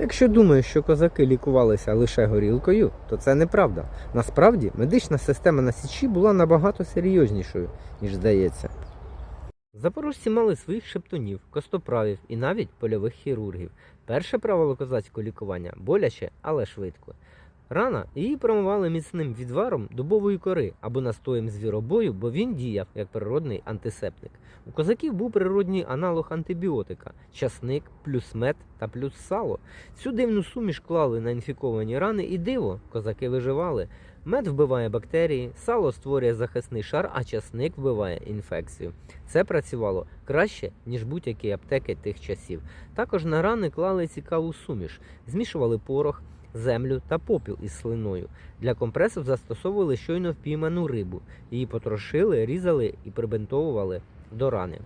Якщо думаєш, що козаки лікувалися лише горілкою, то це неправда. Насправді, медична система на Січі була набагато серйознішою, ніж здається. Запорожці мали своїх шептунів, костоправів і навіть польових хірургів. Перше правило козацького лікування боляче, але швидко. Рана її промивали міцним відваром дубової кори або настоєм звіробою, бо він діяв як природний антисептик. У козаків був природній аналог антибіотика часник, плюс мед та плюс сало. Цю дивну суміш клали на інфіковані рани і диво, козаки виживали. Мед вбиває бактерії, сало створює захисний шар, а часник вбиває інфекцію. Це працювало краще, ніж будь-які аптеки тих часів. Також на рани клали цікаву суміш, змішували порох, землю та попіл із слиною. Для компресів застосовували щойно впійману рибу. Її потрошили, різали і прибинтовували до рани.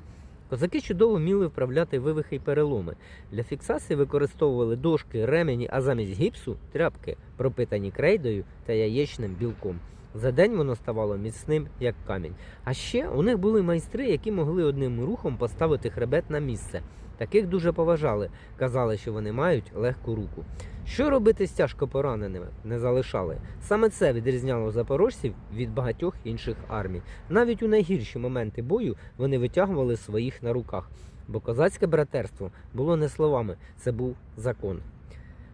Козаки чудово вміли вправляти вивихи й переломи. Для фіксації використовували дошки, ремені, а замість гіпсу тряпки, пропитані крейдою та яєчним білком. За день воно ставало міцним, як камінь. А ще у них були майстри, які могли одним рухом поставити хребет на місце. Таких дуже поважали, казали, що вони мають легку руку. Що робити з тяжко пораненими? Не залишали. Саме це відрізняло запорожців від багатьох інших армій. Навіть у найгірші моменти бою вони витягували своїх на руках, бо козацьке братерство було не словами, це був закон.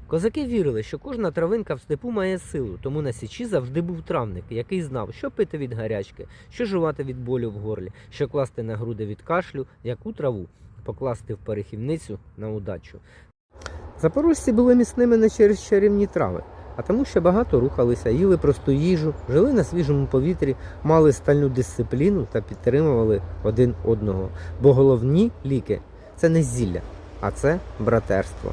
Козаки вірили, що кожна травинка в степу має силу, тому на січі завжди був травник, який знав, що пити від гарячки, що жувати від болю в горлі, що класти на груди від кашлю, яку траву покласти в перехівницю на удачу. Запорожці були міцними не через чарівні трави, а тому, що багато рухалися, їли просту їжу, жили на свіжому повітрі, мали стальну дисципліну та підтримували один одного. Бо головні ліки це не зілля, а це братерство.